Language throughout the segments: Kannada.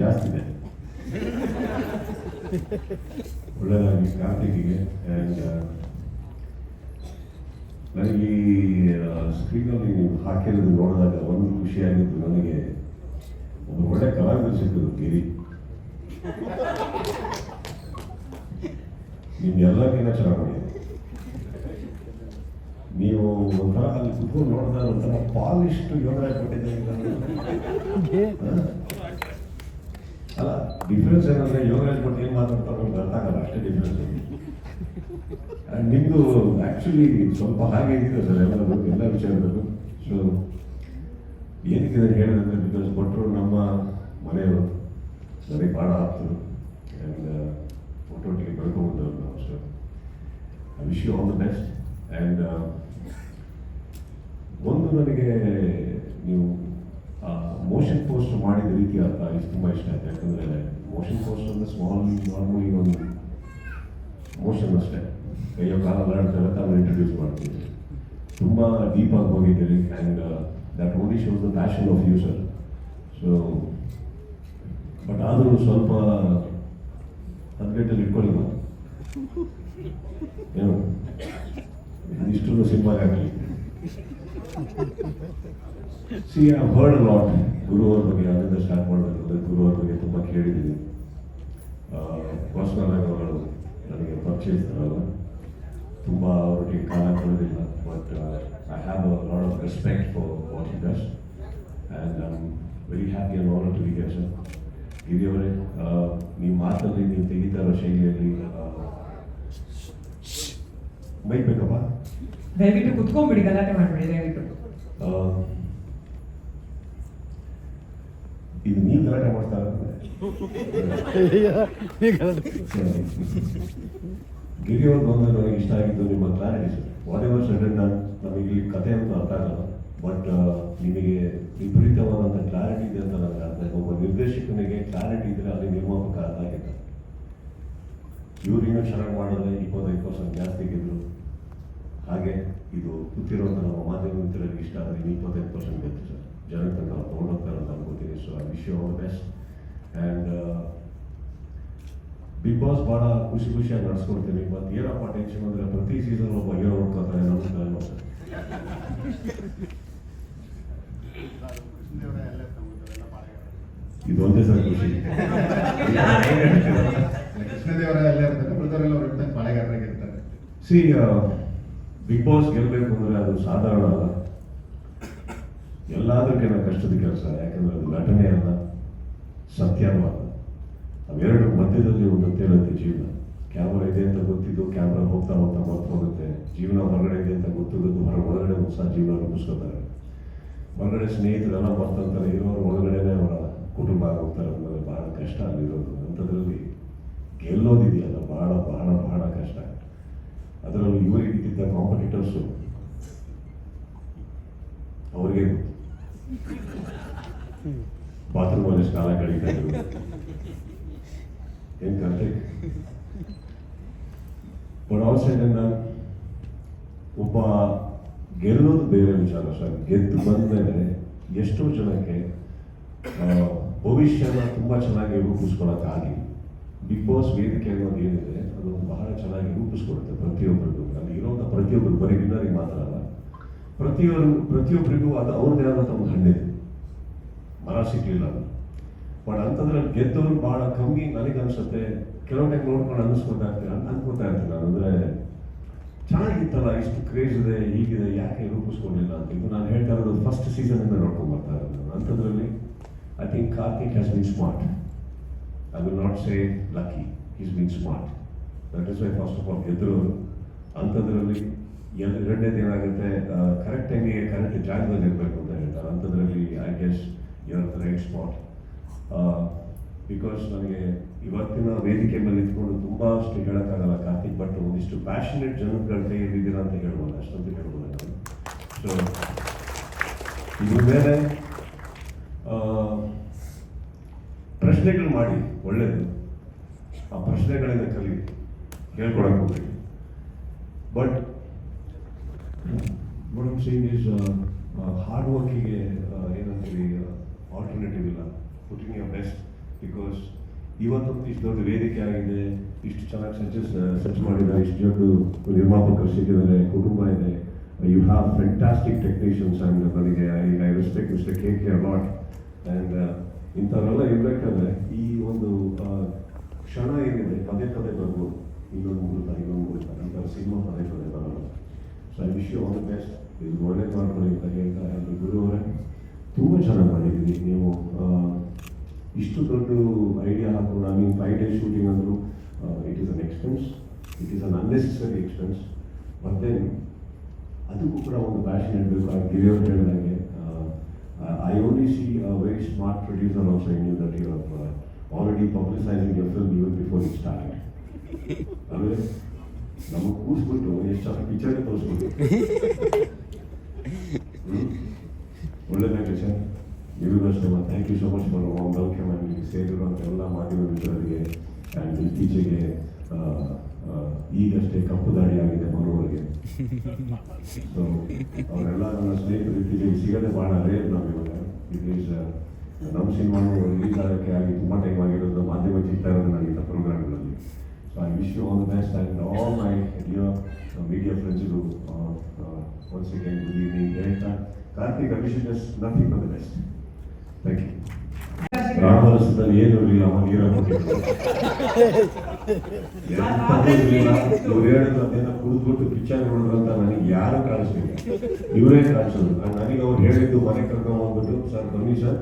ಜಾಸ್ತಿ ಇದೆ. ಒಳ್ಳೆಯದಾಗಿ ಕಾರ್ತಿಕಿಗೆ ನನಗೆ ಈ ಸ್ಕ್ರೀನಲ್ಲಿ ನೀವು ಹಾಕಿರೋದು ನೋಡಿದಾಗ ಒಂದು ಖುಷಿಯಾಗಿದ್ದು ನನಗೆ ಒಂದು ಒಳ್ಳೆ ಕಲಾವಿದರು ಸಿಕ್ಕಿದ್ರು ಗಿರಿ. ನಿಮ್ಗೆಲ್ಲಕ್ಕಿಂತ ಚೆನ್ನಾಗಿ ನೀವು ಒಂಥರ ಅಲ್ಲಿ ಕುತ್ಕೊಂಡು ನೋಡಿದಾಗ ಒಂಥರ ಪಾಲಿಷ್ಟು ಯೋಗ ಕೊಟ್ಟಿದ್ದೆ ಡಿಫ್ರೆನ್ಸ್ ಏನಂದ್ರೆ ಯೋಗರಾಜ್ ಭಟ್ ಏನ್ ಮಾತಾಡ್ತಾರೆ ಅರ್ಥ ಆಗಲ್ಲ ಅಷ್ಟೇ ಡಿಫ್ರೆನ್ಸ್ ನಿಮ್ದು ಆಕ್ಚುಲಿ ಸ್ವಲ್ಪ ಹಾಗೆ ಇದೆ ಸರ್ ಎಲ್ಲರೂ ಎಲ್ಲ ವಿಚಾರದಲ್ಲೂ? ಸೊ ಏನಿದೆ ಹೇಳೋದಂದ್ರೆ ಬಿಕಾಸ್ ಕೊಟ್ಟರು ನಮ್ಮ ಮನೆಯವರು, ಸರಿ, ಭಾಳ ಆಪ್ತರು. ಆ್ಯಂಡ್ ಒಟ್ಟೊಟ್ಟಿಗೆ ಬೆಳ್ಕೊಂಡ್ಬಂದವರು ನಾವು so I wish you all the best and ಒಂದು ನನಗೆ ನೀವು ಮೋಷನ್ ಪೋಸ್ಟ್ ಮಾಡಿದ ರೀತಿ ಅರ್ಥ, ಇದು ತುಂಬ ಇಷ್ಟ ಆಯ್ತು. ಯಾಕಂದರೆ ಮೋಷನ್ ಪೋಸ್ಟ್ ಅಂದರೆ ಸ್ಮಾಲ್ ನಾರ್ಮಲಿ ಒಂದು ಮೋಷನ್ ಅಷ್ಟೇ. ಕೈಯೋ ಕಾಲ ಅಲ್ಲಾಡ್ತಾರೆ ತಾವು ಇಂಟ್ರೊಡ್ಯೂಸ್ ಮಾಡ್ತೀವಿ. ತುಂಬ ಡೀಪ್ ಆಗಿ ಹೋಗಿದ್ದೀರಿ and that only shows the passion of you sir so but ಆದರೂ ಸ್ವಲ್ಪ ಹದಿನೆಂಟಲ್ಲಿ ಇಟ್ಕೊಳ್ಳಿ ಏನು? ಇಷ್ಟು ಸಿಂಪಲ್ ಆಗಲಿ. See I heard lot Guru ಅವ್ರ ಬಗ್ಗೆ ಅದರಿಂದ ಸ್ಟಾರ್ಟ್ ಮಾಡಬೇಕಂದ್ರೆ ಗುರು ಅವ್ರ ಬಗ್ಗೆ ತುಂಬ ಕೇಳಿದ್ದೀನಿ. ಪರ್ಸ್ನಲ್ ಆಗಿ ಅವರು ನನಗೆ ಪರಿಚಯಿಸ್ತಾರಲ್ಲ ತುಂಬ ಅವರಿಗೆ ಕಾಲ ಕೊಡೋದಿಲ್ಲ but I have a lot of respect for what it does and I am very happy and honour to be sir ಗಿರಿಯವರೇ ನೀವು ಮಾತಲ್ಲಿ ನೀವು ತೆಗಿತಾ ಶೈಲಿಯಲ್ಲಿ ಬೈಕ್ ಬೇಕಪ್ಪ? ದಯವಿಟ್ಟು ಕುತ್ಕೊಂಡ್ಬಿಡಿ ಗಲಾಟೆ ಮಾಡಬೇಡಿ ದಯವಿಟ್ಟು. ಇದು ನೀವು ಗಲಾಟೆ ಮಾಡ್ತಾ ಗಿರಿ ಅವ್ರು ಬಂದು ನನಗೆ ಇಷ್ಟ ಆಗಿದ್ದು ನಿಮ್ಮ ಕ್ಲಾರಿಟಿ ವಾಟ್ ಎವರ್ ಸಡನ್ ನಮಗೆ ಇಲ್ಲಿ ಕಥೆ ಅಂತ ಅರ್ಥ ಆಗಲ್ಲ. ಬಟ್ ನಿಮಗೆ ವಿಪರೀತವಾದಂಥ ಕ್ಲಾರಿಟಿ ಇದೆ ಅಂತ ನನಗೆ ಅರ್ಥ ಒಬ್ಬ ನಿರ್ದೇಶಕನಿಗೆ ಕ್ಲಾರಿಟಿ ಇದ್ರೆ ಅಲ್ಲಿ ನಿರ್ಮಾಪಕ ಅರ್ಥ ಆಗಿದೆ ಇವ್ರು ಇನ್ನೂ ಚೆನ್ನಾಗಿ ಮಾಡಿದ್ರೆ ಇಪ್ಪತ್ತೈದು ಪರ್ಸೆಂಟ್ ಜಾಸ್ತಿ ಗೆದ್ರು. ಹಾಗೆ ಇದು ಕೂತಿರುವಂಥ ನಮ್ಮ ಮಾಧ್ಯಮ ಮಿತ್ರರಿಗೆ ಇಷ್ಟ ಆದರೆ ಇನ್ನು ಇಪ್ಪತ್ತೈದು ಪರ್ಸೆಂಟ್ ಗೆದ್ದು ಸರ್. ಜನಕ್ಕೆ ನಾವು ತೊಗೊಂಡೋಗ್ತಾರೆ ಅಂತ ಅನ್ಕೋತೀನಿ. So I wish you all best and big boss ಭಾಳ ಖುಷಿ ಖುಷಿಯಾಗಿ ನಡೆಸ್ಕೊಡ್ತೀನಿ. ಬಟ್ ಏನಪ್ಪ ಟೆನ್ಷನ್ ಅಂದರೆ ಪ್ರತಿ ಸೀಸನ್ ಒಬ್ಬ ಹೀರೋ ನೋಡ್ಕೊತಾರೆ ನಮ್ಮ ಸರ್ ಇದು ಒಂದೇ ಸರ್ ಖುಷಿ. ಕೃಷ್ಣದೇವರ ಎಲ್ಲ ಇರ್ತಾರೆ. ಉಳಿದವರೆಲ್ಲ ಅವ್ರ ಇರ್ತಾರೆ ಪಾಳೆಗಾರರಾಗಿ ಇರ್ತಾರೆ ಸಿ ಬಿಗ್ ಬಾಸ್ ಗೆಲ್ಲಬೇಕು ಅಂದರೆ ಅದು ಸಾಧಾರಣ ಅಲ್ಲ. ಎಲ್ಲದಕ್ಕಿಂತ ಕಷ್ಟದ ಕೆಲಸ, ಯಾಕಂದ್ರೆ ಅದು ನಟನೆ ಅಲ್ಲ ಸತ್ಯನೂ ಅಲ್ಲ. ಅವೆರಡು ಮಧ್ಯದಲ್ಲಿ ಒಂದು ತೇಳುತ್ತೆ ಜೀವನ. ಕ್ಯಾಮ್ರಾ ಇದೆ ಅಂತ ಗೊತ್ತಿದ್ದು ಕ್ಯಾಮ್ರಾ ಹೋಗ್ತಾ ಹೋಗ್ತಾ ಮತ್ತೆ ಹೋಗುತ್ತೆ ಜೀವನ ಹೊರಗಡೆ ಇದೆ ಅಂತ ಗೊತ್ತಿದ್ದು ಹೊರ ಒಳಗಡೆ ಹೊಸ ಜೀವನ ರೂಪಿಸ್ಕೋತಾರೆ. ಹೊರಗಡೆ ಸ್ನೇಹಿತರೆಲ್ಲ ಬರ್ತಂತಾರೆ ಇರೋರು ಒಳಗಡೆನೆ ಅವರ ಕುಟುಂಬ ಆಗೋಗ್ತಾರೆ. ಅಂದರೆ ಬಹಳ ಕಷ್ಟ ಅಲ್ಲಿರೋದು ಅಂಥದ್ರಲ್ಲಿ ಗೆಲ್ಲೋದಿದೆಯಲ್ಲ, ಬಹಳ ಬಹಳ ಬಹಳ ಕಷ್ಟ. ಅದರಲ್ಲೂ ಇವರಿಗೆ ಇದ್ದಿದ್ದ ಕಾಂಪಿಟೇಟರ್ಸು ಅವರಿಗೆ ಬಾತ್ರೂಮ್ ಬಾತ್ರೂಮಲ್ಲಿ ಸ್ನಾನ ಕಳೀತಾ ಇದ್ರು ಏನ್ ಕತೆ? ಬಟ್ ಆಲ್ ಸೈಡ್ ಒಬ್ಬ ಗೆಲ್ಲೋದು ಬೇರೆ ವಿಚಾರ ಸರ್. ಗೆದ್ದು ಬಂದ್ಮೇಲೆ ಎಷ್ಟೋ ಜನಕ್ಕೆ ಭವಿಷ್ಯನ ತುಂಬ ಚೆನ್ನಾಗಿ ರೂಪಿಸ್ಕೊಳಕ್ಕಾಗಿ ಬಿಗ್ ಬಾಸ್ ವೇದಿಕೆ ಅನ್ನೋದು ಏನಿದೆ, ಅದು ಬಹಳ ಚೆನ್ನಾಗಿ ರೂಪಿಸ್ಕೊಡುತ್ತೆ ಪ್ರತಿಯೊಬ್ಬರಿಗೂ. ಅಲ್ಲಿ ಇರೋಂಥ ಪ್ರತಿಯೊಬ್ಬರು ಬರೀ ವಿನ್ನರಿಗೆ ಮಾತ್ರ ಅಲ್ಲ ಪ್ರತಿಯೊಬ್ಬರು ಪ್ರತಿಯೊಬ್ಬರಿಗೂ ಅದು ಅವ್ರದ್ದೇ ಆದಂಥ ಒಂದು ಹಣ್ಣಿದೆ ಮರ ಸಿಗ್ಲಿಲ್ಲ ಬಟ್ ಅಂಥದ್ರಲ್ಲಿ ಗೆದ್ದವರು ಬಹಳ ಕಮ್ಮಿ ನನಗನ್ಸುತ್ತೆ. ಕೆಲವು ಟೈಮ್ ನೋಡ್ಕೊಂಡು ಅನ್ನಿಸ್ಕೊತಾ ಇರ್ತೀನಿ ಅಂತ ಅನ್ಕೋತಾ ಇರ್ತೀನಿ ನಾನು. ಅಂದರೆ ಚೆನ್ನಾಗಿತ್ತಲ್ಲ, ಇಷ್ಟು ಕ್ರೇಜ್ ಇದೆ, ಹೀಗಿದೆ, ಯಾಕೆ ರೂಪಿಸ್ಕೊಂಡಿಲ್ಲ ಅಂತ. ಇದು ನಾನು ಹೇಳ್ತಾ ಇರೋದು ಫಸ್ಟ್ ಇಂದ ನೋಡ್ಕೊಂಡು ಬರ್ತಾ ಇರೋದು ಅಂಥದ್ರಲ್ಲಿ I think Karthik has been smart I will not say lucky. Is been smart that is why first of all ಗೆದ್ದರು ಅಂಥದ್ರಲ್ಲಿ ಎರಡನೇದು ಏನಾಗುತ್ತೆ ಕರೆಕ್ಟ್ ಟೈಮಿಗೆ ಕರೆಕ್ಟ್ ಜಾಗದಲ್ಲಿ ಇರಬೇಕು ಅಂತ ಹೇಳ್ತಾರೆ. ಅಂಥದ್ರಲ್ಲಿ I guess you're the right spot because ನನಗೆ ಇವತ್ತಿನ ವೇದಿಕೆ ಮೇಲೆ ನಿಂತ್ಕೊಂಡು ತುಂಬ ಅಷ್ಟು ಹೇಳೋಕ್ಕಾಗಲ್ಲ. ಕಾರ್ತಿಕ್ ಬಟ್ ಒಂದಿಷ್ಟು ಪ್ಯಾಷನೇಟ್ ಜನಗಳ ಕೈಯಲ್ಲಿದ್ದೀರಾ ಅಂತ ಹೇಳ್ಬೋದು ಅಷ್ಟಂತ ಹೇಳ್ಬೋದು ನಾನು. ಸೊ ಇದ್ರ ಮೇಲೆ ಪ್ರಶ್ನೆಗಳು ಮಾಡಿ ಒಳ್ಳೆಯದು ಆ ಪ್ರಶ್ನೆಗಳಿಂದ ಕಲಿ ಹೇಳ್ಕೊಡಕ್ಕೆ ಹೋಗ್ರಿ but madam saying is hard ವರ್ಕಿಗೆ ಏನಂತೀವಿ ಆಲ್ಟರ್ನೇಟಿವ್ ಇಲ್ಲ. ಪುಟಿಂಗ್ ಯರ್ ಬೆಸ್ಟ್ ಬಿಕಾಸ್ ಇವತ್ತೊಂದು ಇಷ್ಟು ದೊಡ್ಡ ವೇದಿಕೆ ಆಗಿದೆ, ಇಷ್ಟು ಚೆನ್ನಾಗಿ ಸಜೆಸ್ ಸರ್ಚ್ ಮಾಡಿದ್ದಾರೆ, ಇಷ್ಟು ದೊಡ್ಡ ನಿರ್ಮಾಪಕರು ಸಿಕ್ಕಿದ್ದಾರೆ, ಕುಟುಂಬ ಇದೆ. You have fantastic technicians and ನನಗೆ I I respect mister K K and ಇಂಥವರೆಲ್ಲ ಇರಬೇಕಾದ್ರೆ ಈ ಒಂದು ಕ್ಷಣ ಏನಿದೆ ಪದೇ ಪದೇ ಬರ್ಬೋದು. ಇನ್ನೊಂದು ಮುಗಿತಾ ಇನ್ನೊಂದು ಮುಗಿತಾ ಇಂಥ ಸಿನಿಮಾ ಪದೇ ಪದೇ ಬರಲ್ಲ. So I wish you all the best ಇದು ಒಳ್ಳೇದು ಮಾಡ್ಕೊಳ್ಳಿ ಅಂತ ಹೇಳ್ತಾ ಅಲ್ಲಿ ಗುರು ಅವರೇ. ತುಂಬ ಚೆನ್ನಾಗಿ ಮಾಡಿದ್ದೀವಿ ನೀವು. ಇಷ್ಟು ದೊಡ್ಡ ಐಡಿಯಾ ಹಾಕೊಂಡು I mean five day shooting ಅಂದರು it is an expense it is an unnecessary expense then ಅದಕ್ಕೂ ಕೂಡ ಒಂದು ಪ್ಯಾಷನ್ ಇರಬೇಕು ಆ ಗಿರಿಯವ್ರು ಹೇಳಿದಾಗೆ. I only see very smart producer you in you that you already publicizing your film even before it started. ಆಮೇಲೆ ನಮಗೆ ಕೂರಿಸ್ಬಿಟ್ಟು ಎಷ್ಟು ಪಿಕ್ಚರ್ ತೋರಿಸ್ಬಿಟ್ಟು ಒಳ್ಳೆ ಸರ್ ನಿಮಗೂ ಅಷ್ಟೇ thank you so much for warm welcome and ನೀವು ಸೇರಿರುವಂಥ ಎಲ್ಲ ಮಾಧ್ಯಮ ಮಿತ್ರರಿಗೆ ಆ್ಯಂಡ್ ಇತ್ತೀಚೆಗೆ ಈಗಷ್ಟೇ ಕಪ್ಪು ದಾಳಿ ಆಗಿದೆ ಮನೋರಿಗೆ ಸೊ ಅವರೆಲ್ಲ ಸಿಗದೆ ಭಾಳ ರೇರ್ ನಾವು ಇವಾಗ ಇಟ್ ಈಸ್ ನಮ್ಮ ಸಿನಿಮಾ ರಿಲೀಸ್ ಆಗೋಕ್ಕೆ ಆಗಿ ತುಂಬ ಟೈಮ್ ಆಗಿರೋದು ಮಾಧ್ಯಮ ಸಿಗ್ತಾ ಇರೋದು ನನಗೆ ಪ್ರೋಗ್ರಾಮ್ಗಳಲ್ಲಿ. So I wish you all best and all my dear media ಫ್ರೆಂಡ್ಸ್ಗೂ once again good evening ಹೇಳ್ತಾ Karthik Abhishek nothing for the best thank you ರಾಮರಸದಲ್ಲಿ ಏನು ಇರಲಿಲ್ಲ ಅವ ನೀರ ಇವ್ರು ಹೇಳಿದ್ರು ಅದನ್ನ ಕುಡಿದ್ಬಿಟ್ಟು ಪಿಕ್ಚರ್ ನೋಡಿದ್ರು ಅಂತ ನನಗೆ ಯಾರು ಕಾಣಿಸ್ಲಿಲ್ಲ. ಇವರೇ ಕಾಣಿಸೋದು. ನಾನ್- ನನಗೆ ಅವ್ರು ಹೇಳಿದ್ದು ಮನೆ ಕರ್ಕೊಂಡು ಬಂದ್ಬಿಟ್ಟು ಸರ್ ಬನ್ನಿ ಸರ್.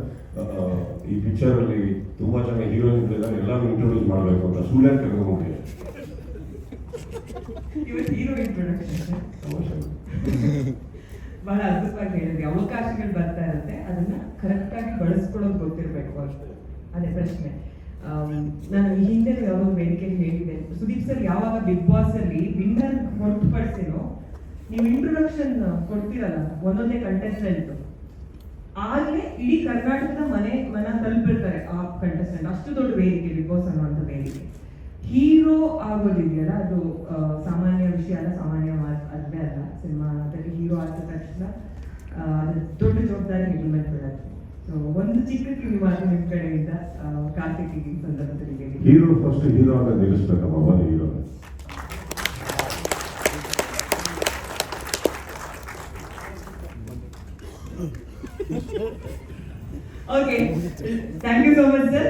ಈ ಪಿಕ್ಚರ್ ಅಲ್ಲಿ ತುಂಬಾ ಜನ ಹೀರೋಯಿನ್ ಎಲ್ಲಾನು ಇಂಟ್ರೊಡ್ಯೂಸ್ ಮಾಡಬೇಕು ಅಂತ ಸುಳ್ಳೆ ಕರ್ಕೊಂಡು ಹೋಗಿ ಬಹಳ ಅದ್ಭುತವಾಗಿ ಹೇಳಿದ್ರಿ. ಅವಕಾಶಗಳು ಬರ್ತಾ ಇರುತ್ತೆ. ಅದನ್ನ ಕರೆಕ್ಟ್ ಆಗಿ ಬಳಸ್ಕೊಳ್ಳೋದು ಗೊತ್ತಿರಬೇಕು ಅಷ್ಟೇ. ಅದೇ ಪ್ರಶ್ನೆ. ನಾನು ಈ ಹಿಂದೆ ಯಾವಾಗ ವೇದಿಕೆ ಹೇಳಿದೆ. ಸುದೀಪ್ ಸರ್, ಯಾವಾಗ ಬಿಗ್ ಬಾಸ್ ಅಲ್ಲಿ ವಿನ್ನರ್ ಹೊರತುಪಡಿಸಿನೋ, ನೀವು ಇಂಟ್ರೊಡಕ್ಷನ್ ಕೊಡ್ತೀರಲ್ಲ, ಒಂದೊಂದೇ ಕಂಟೆಸ್ಟೆಂಟ್ ಆಗ್ಲೇ ಇಡೀ ಕರ್ನಾಟಕದ ಮನೆ, ಮನ ತಲುಪಿರ್ತಾರೆ ಆ ಕಂಟೆಸ್ಟೆಂಟ್ ಅಷ್ಟು ದೊಡ್ಡ ವೇದಿಕೆ ಬಿಗ್ ಬಾಸ್ ಅನ್ನುವಂಥ ವೇದಿಕೆ. ಹೀರೋ ಆಗೋದಿದೆಯಲ್ಲ, ಅದು ಸಾಮಾನ್ಯ ವಿಷಯ ಅಲ್ಲ, ಸಾಮಾನ್ಯ ಅದೇ ಅಲ್ಲೇ. ಸಿನಿಮಾದಲ್ಲಿ ಹೀರೋ ಆದ ತಕ್ಷಣ ದೊಡ್ಡ ಜವಾಬ್ದಾರಿ ನಿಮ್ಮ ಮೇಲೆ ಒಂದು ಚಿಕ್ಕ ಕಿವಿ ಮಾತು ನಿಮ್ಮ ಕಡೆಯಿಂದ ಆ, ಕಾರ್ತಿಕ್ಗೆ ಈ ಸಂದರ್ಭದಲ್ಲಿ ಹೇಳಿ ಹೀರೋ ಫಸ್ಟ್ ಹೀರೋ ಅಂತ ನಿಲ್ಲಿಸ್ಬೇಕಮ್ಮ ಒಂದು hero okay thank you so much sir